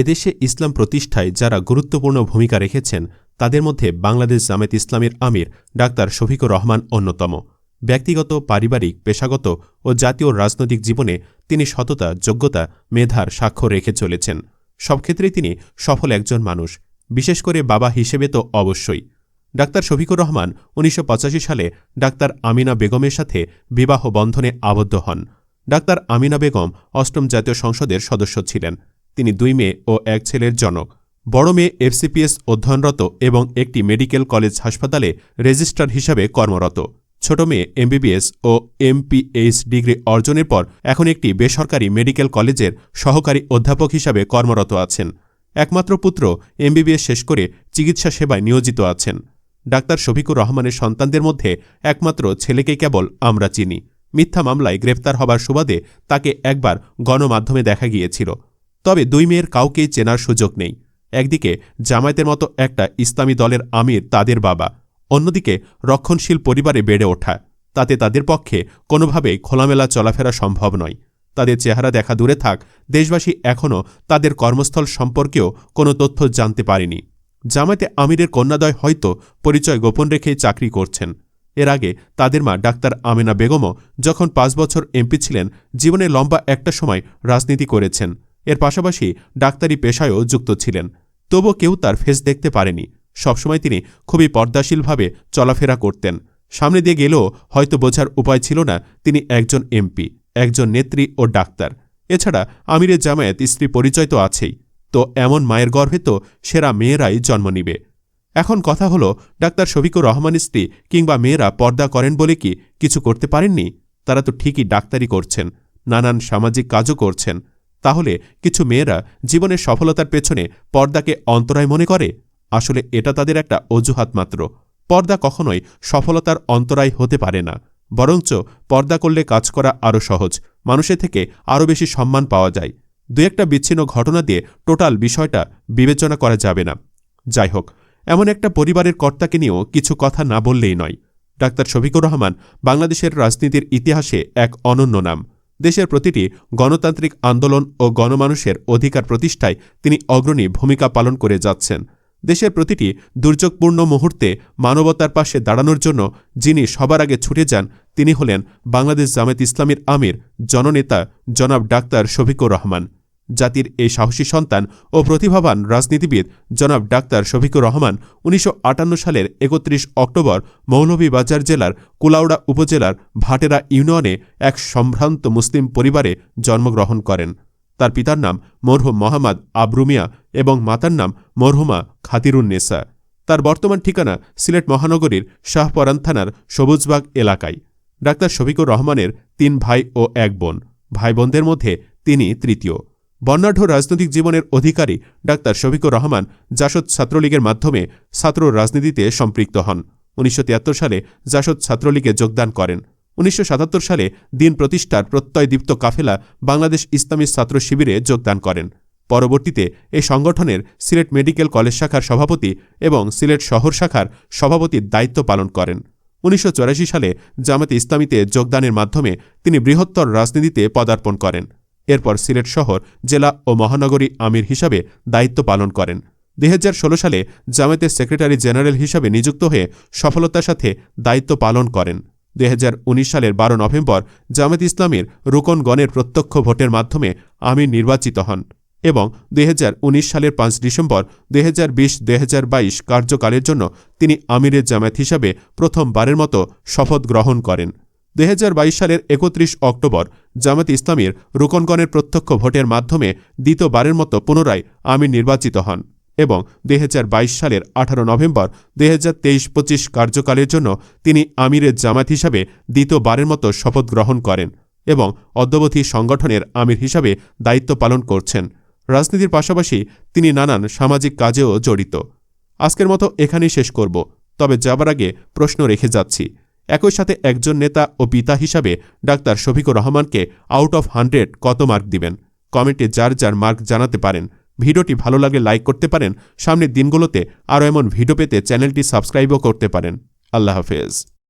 এদেশে ইসলাম প্রতিষ্ঠায় যারা গুরুত্বপূর্ণ ভূমিকা রেখেছেন, তাদের মধ্যে বাংলাদেশ জামেত ইসলামের আমির ডাক্তার শফিকুর রহমান অন্যতম। ব্যক্তিগত, পারিবারিক, পেশাগত ও জাতীয় রাজনৈতিক জীবনে তিনি সততা, যোগ্যতা, মেধার স্বাক্ষর রেখে চলেছেন। সব ক্ষেত্রেই তিনি সফল একজন মানুষ। বিশেষ করে বাবা হিসেবে তো অবশ্যই। ডাক্তার শফিকুর রহমান উনিশশো পঁচাশি সালে ডাক্তার আমিনা বেগমের সাথে বিবাহ বন্ধনে আবদ্ধ হন। ডাক্তার আমিনা বেগম অষ্টম জাতীয় সংসদের সদস্য ছিলেন। তিনি দুই মেয়ে ও এক ছেলের জনক। বড় মেয়ে এফসিপিএস অধ্যয়নরত এবং একটি মেডিকেল কলেজ হাসপাতালে রেজিস্ট্রার হিসাবে কর্মরত। ছোট মেয়ে এমবিবিএস ও এমপিএইচ ডিগ্রি অর্জনের পর এখন একটি বেসরকারি মেডিকেল কলেজের সহকারী অধ্যাপক হিসাবে কর্মরত আছেন। একমাত্র পুত্র এমবিবিএস শেষ করে চিকিৎসা সেবায় নিয়োজিত আছেন। ডাক্তার শফিকুর রহমানের সন্তানদের মধ্যে একমাত্র ছেলেকে কেবল আমরা চিনি। মিথ্যা মামলায় গ্রেপ্তার হবার সুবাদে তাকে একবার গণমাধ্যমে দেখা গিয়েছিল। তবে দুই মেয়ের কাউকেই চেনার সুযোগ নেই। একদিকে জামায়াতের মতো একটা ইসলামী দলের আমির তাদের বাবা, অন্যদিকে রক্ষণশীল পরিবারে বেড়ে ওঠা। তাতে তাদের পক্ষে কোনোভাবেই খোলামেলা চলাফেরা সম্ভব নয়। তাদের চেহারা দেখা দূরে থাক, দেশবাসী এখনও তাদের কর্মস্থল সম্পর্কেও কোনো তথ্য জানতে পারেনি। জামায়াতে আমিরের কন্যাদয় হয়তো পরিচয় গোপন রেখেই চাকরি করছেন। এর আগে তাদের মা ডাক্তার আমেনা বেগমও যখন পাঁচ বছর এমপি ছিলেন, জীবনে লম্বা একটা সময় রাজনীতি করেছেন। এর পাশাপাশি ডাক্তারি পেশায়ও যুক্ত ছিলেন। তবু কেউ তার ফেস দেখতে পারেনি। সবসময় তিনি খুবই পর্দাশীলভাবে চলাফেরা করতেন। সামনে দিয়ে গেলেও হয়তো বোঝার উপায় ছিল না, তিনি একজন এমপি, একজন নেত্রী ও ডাক্তার। এছাড়া আমিরের জামায়াত স্ত্রী পরিচয় তো আছেই। তো এমন মায়ের গর্ভে তো সেরা মেয়েরাই জন্ম নিবে। এখন কথা হলো, ডাক্তার শফিকুর রহমান স্ত্রী কিংবা মেয়েরা পর্দা করেন বলে কি কিছু করতে পারেননি? তারা তো ঠিকই ডাক্তারি করছেন, নানান সামাজিক কাজও করছেন। তাহলে কিছু মেয়েরা জীবনের সফলতার পেছনে পর্দাকে অন্তরায় মনে করে? আসলে এটা তাদের একটা অজুহাত মাত্র। পর্দা কখনোই সফলতার অন্তরায় হতে পারে না। বরঞ্চ পর্দা করলে কাজ করা আরও সহজ, মানুষের থেকে আরও বেশি সম্মান পাওয়া যায়। দু একটা বিচ্ছিন্ন ঘটনা দিয়ে টোটাল বিষয়টা বিবেচনা করা যাবে না। যাই হোক, এমন একটা পরিবারের কর্তাকে নিয়েও কিছু কথা না বললেই নয়। ডাক্তার শফিকুর রহমান বাংলাদেশের রাজনীতির ইতিহাসে এক অনন্য নাম। দেশের প্রতিটি গণতান্ত্রিক আন্দোলন ও গণমানুষের অধিকার প্রতিষ্ঠায় তিনি অগ্রণী ভূমিকা পালন করে যাচ্ছেন। দেশের প্রতিটি দুর্যোগপূর্ণ মুহূর্তে মানবতার পাশে দাঁড়ানোর জন্য যিনি সবার আগে ছুটে যান, তিনি হলেন বাংলাদেশ জামায়াত ইসলামীর আমির, জননেতা জনাব ডাক্তার শফিকুর রহমান। জাতির এই সাহসী সন্তান ও প্রতিভাবান রাজনীতিবিদ জনাব ডাক্তার শফিকুর রহমান উনিশশো আটান্ন সালের একত্রিশ অক্টোবর মৌলভীবাজার জেলার কুলাউড়া উপজেলার ভাটেরা ইউনিয়নে এক সম্ভ্রান্ত মুসলিম পরিবারে জন্মগ্রহণ করেন। তার পিতার নাম মরহুম মোহাম্মদ আবরুমিয়া এবং মাতার নাম মরহুমা খাতিরুন্নেসা তার বর্তমান ঠিকানা সিলেট মহানগরীর শাহপরান থানার সবুজবাগ এলাকায়। ডাক্তার শফিকুর রহমানের তিন ভাই ও এক বোন। ভাই বোনদের মধ্যে তিনি তৃতীয়। বর্ণাঢ্য রাজনৈতিক জীবনের অধিকারী ডাক্তার শফিকুর রহমান জাসদ ছাত্রলীগের মাধ্যমে ছাত্র রাজনীতিতে সম্পৃক্ত হন। উনিশশো তিয়াত্তর সালে জাসদ ছাত্রলীগে যোগদান করেন। উনিশশো সাতাত্তর সালে দিন প্রতিষ্ঠার প্রত্যয়দীপ্ত কাফেলা বাংলাদেশ ইসলামী ছাত্র শিবিরে যোগদান করেন। পরবর্তীতে এই সংগঠনের সিলেট মেডিকেল কলেজ শাখার সভাপতি এবং সিলেট শহর শাখার সভাপতির দায়িত্ব পালন করেন। উনিশশো চুরাশি সালে জামাতে ইসলামীতে যোগদানের মাধ্যমে তিনি বৃহত্তর রাজনীতিতে পদার্পণ করেন। এরপর সিলেট শহর, জেলা ও মহানগরী আমির হিসাবে দায়িত্ব পালন করেন। দু হাজার ষোলো সালে জামায়াতের সেক্রেটারি জেনারেল হিসাবে নিযুক্ত হয়ে সফলতার সাথে দায়িত্ব পালন করেন। দু হাজার উনিশ সালের বারো নভেম্বর জামাত ইসলামের রুকনগণের প্রত্যক্ষ ভোটের মাধ্যমে আমির নির্বাচিত হন এবং দুই হাজার উনিশ সালের পাঁচ ডিসেম্বর দুই হাজার বিশ কার্যকালের জন্য তিনি আমিরের জামায়াত হিসাবে প্রথমবারের মতো শপথ গ্রহণ করেন। দুই হাজার বাইশ সালের একত্রিশ অক্টোবর জামাত ইসলামীর রুকনগণের প্রত্যক্ষ ভোটের মাধ্যমে দ্বিতীয়বারের মতো পুনরায় আমির নির্বাচিত হন এবং দুই হাজার বাইশ সালের আঠারো নভেম্বর দুই হাজার তেইশ কার্যকালের জন্য তিনি আমিরের জামাত হিসাবে দ্বিতীয়বারের মতো শপথ গ্রহণ করেন এবং অদ্যবধি সংগঠনের আমির হিসাবে দায়িত্ব পালন করছেন। রাজনীতির পাশাপাশি তিনি নানান সামাজিক কাজেও জড়িত। আজকের মতো এখানেই শেষ করব। তবে যাবার আগে প্রশ্ন রেখে যাচ্ছি। একই সাথে একজন নেতা ও পিতা হিসাবে ডাক্তার শফিকুর রহমানকে আউট অফ হান্ড্রেড কত মার্ক দিবেন? কমেন্টে যার যার মার্ক জানাতে পারেন। ভিডিওটি ভালো লাগলে লাইক করতে পারেন। সামনের দিনগুলোতে আরও এমন ভিডিও পেতে চ্যানেলটি সাবস্ক্রাইবও করতে পারেন। আল্লাহ হাফেজ।